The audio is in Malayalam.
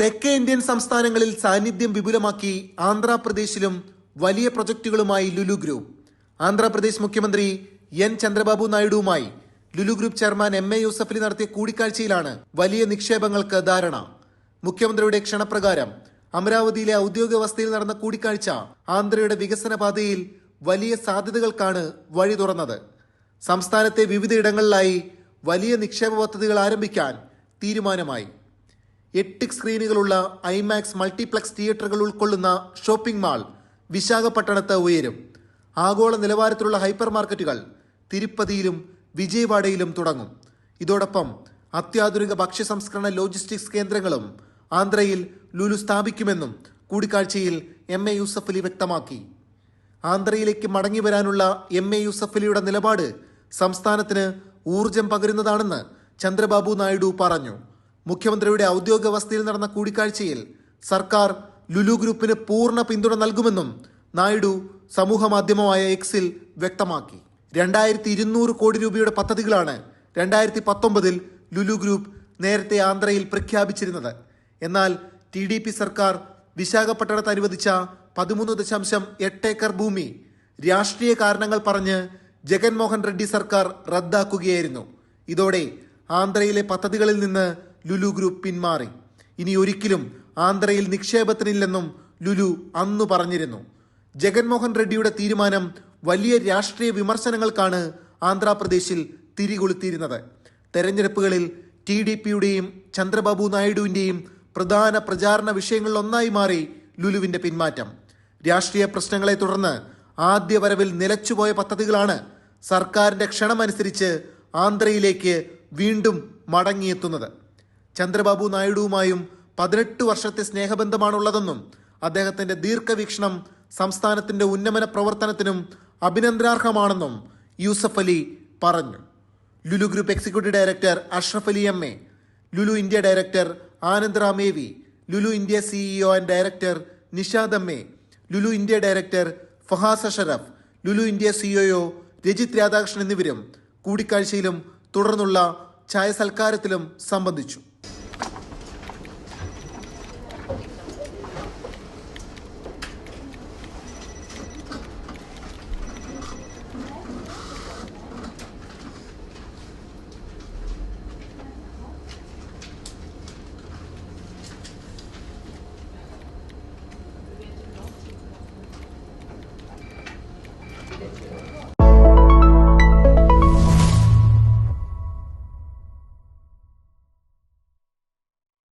തെക്കേ ഇന്ത്യൻ സംസ്ഥാനങ്ങളിൽ സാന്നിധ്യം വിപുലമാക്കി ആന്ധ്രാപ്രദേശിലും വലിയ പ്രൊജക്ടുകളുമായി ലുലു ഗ്രൂപ്പ്. ആന്ധ്രാപ്രദേശ് മുഖ്യമന്ത്രി N Chandrababu നായിഡുവുമായി Lulu group chairman M A Yusuffali നടത്തിയ കൂടിക്കാഴ്ചയിലാണ് വലിയ നിക്ഷേപങ്ങൾക്ക് ധാരണ. മുഖ്യമന്ത്രിയുടെ ക്ഷണപ്രകാരം അമരാവതിയിലെ ഔദ്യോഗിക വസതിയിൽ നടന്ന കൂടിക്കാഴ്ച ആന്ധ്രയുടെ വികസന പാതയിൽ വലിയ സാധ്യതകൾക്കാണ് വഴി തുറന്നത്. സംസ്ഥാനത്തെ വിവിധയിടങ്ങളിലായി വലിയ നിക്ഷേപ പദ്ധതികൾ ആരംഭിക്കാൻ തീരുമാനമായി. എട്ട് സ്ക്രീനുകളുള്ള ഐമാക്സ് മൾട്ടിപ്ലക്സ് തിയേറ്ററുകൾ ഉൾക്കൊള്ളുന്ന ഷോപ്പിംഗ് മാൾ വിശാഖപട്ടണത്ത് ഉയരും. ആഗോള നിലവാരത്തിലുള്ള ഹൈപ്പർ മാർക്കറ്റുകൾ തിരുപ്പതിയിലും വിജയവാഡയിലും തുടങ്ങും. ഇതോടൊപ്പം അത്യാധുനിക ഭക്ഷ്യ സംസ്കരണ ലോജിസ്റ്റിക്സ് കേന്ദ്രങ്ങളും ആന്ധ്രയിൽ ലുലു സ്ഥാപിക്കുമെന്നും കൂടിക്കാഴ്ചയിൽ എം എ യൂസഫലി വ്യക്തമാക്കി. ആന്ധ്രയിലേക്ക് മടങ്ങി വരാനുള്ള എം എ യൂസഫലിയുടെ നിലപാട് സംസ്ഥാനത്തിന് ഊർജം പകരുന്നതാണെന്ന് ചന്ദ്രബാബു നായിഡു പറഞ്ഞു. മുഖ്യമന്ത്രിയുടെ ഔദ്യോഗിക വസതിയിൽ നടന്ന കൂടിക്കാഴ്ചയിൽ സർക്കാർ ലുലു ഗ്രൂപ്പിന് പൂർണ പിന്തുണ നൽകുമെന്നും നായിഡു സമൂഹമാധ്യമമായ എക്സിൽ വ്യക്തമാക്കി. രണ്ടായിരത്തി ഇരുന്നൂറ് കോടി രൂപയുടെ പദ്ധതികളാണ് രണ്ടായിരത്തി പത്തൊമ്പതിൽ ലുലു ഗ്രൂപ്പ് നേരത്തെ ആന്ധ്രയിൽ പ്രഖ്യാപിച്ചിരുന്നത്. എന്നാൽ ടി ഡി പി സർക്കാർ വിശാഖപട്ടണത്ത് അനുവദിച്ച പതിമൂന്ന് ദശാംശം എട്ട് ഏക്കർ ഭൂമി രാഷ്ട്രീയ കാരണങ്ങൾ പറഞ്ഞ് ജഗൻമോഹൻ റെഡ്ഡി സർക്കാർ റദ്ദാക്കുകയായിരുന്നു. ഇതോടെ ആന്ധ്രയിലെ പദ്ധതികളിൽ നിന്ന് ലുലു ഗ്രൂപ്പ് പിന്മാറി. ഇനി ഒരിക്കലും ആന്ധ്രയിൽ നിക്ഷേപത്തിനില്ലെന്നും ലുലു അന്നു പറഞ്ഞിരുന്നു. ജഗൻമോഹൻ റെഡ്ഡിയുടെ തീരുമാനം വലിയ രാഷ്ട്രീയ വിമർശനങ്ങൾക്കാണ് ആന്ധ്രാപ്രദേശിൽ തിരികൊളുത്തിയിരുന്നത്. തെരഞ്ഞെടുപ്പുകളിൽ ടി ഡി പിയുടെയും ചന്ദ്രബാബു നായിഡുവിന്റെയും പ്രധാന പ്രചാരണ വിഷയങ്ങളിലൊന്നായി മാറി ലുലുവിന്റെ പിന്മാറ്റം. രാഷ്ട്രീയ പ്രശ്നങ്ങളെ തുടർന്ന് ആദ്യ വരവിൽ നിലച്ചുപോയ പദ്ധതികളാണ് സർക്കാരിന്റെ ക്ഷണമനുസരിച്ച് ആന്ധ്രയിലേക്ക് വീണ്ടും മടങ്ങിയെത്തുന്നത്. ചന്ദ്രബാബു നായിഡുവുമായും പതിനെട്ട് വർഷത്തെ സ്നേഹബന്ധമാണുള്ളതെന്നും അദ്ദേഹത്തിന്റെ ദീർഘവീക്ഷണം സംസ്ഥാനത്തിന്റെ ഉന്നമന പ്രവർത്തനത്തിനും അഭിനന്ദനാർഹമാണെന്നും യൂസഫ് അലി പറഞ്ഞു. Lulu group executive director Ashraf Ali M A Lulu India director Anand റാമേവി Lulu India CEO and director Nishad M A Lulu India director Fahas Ashraf Lulu India CEO Rajith Radhakrishnan എന്നിവരും കൂടിക്കാഴ്ചയിലും തുടർന്നുള്ള ചായ സൽക്കാരത്തിലും സംബന്ധിച്ചു.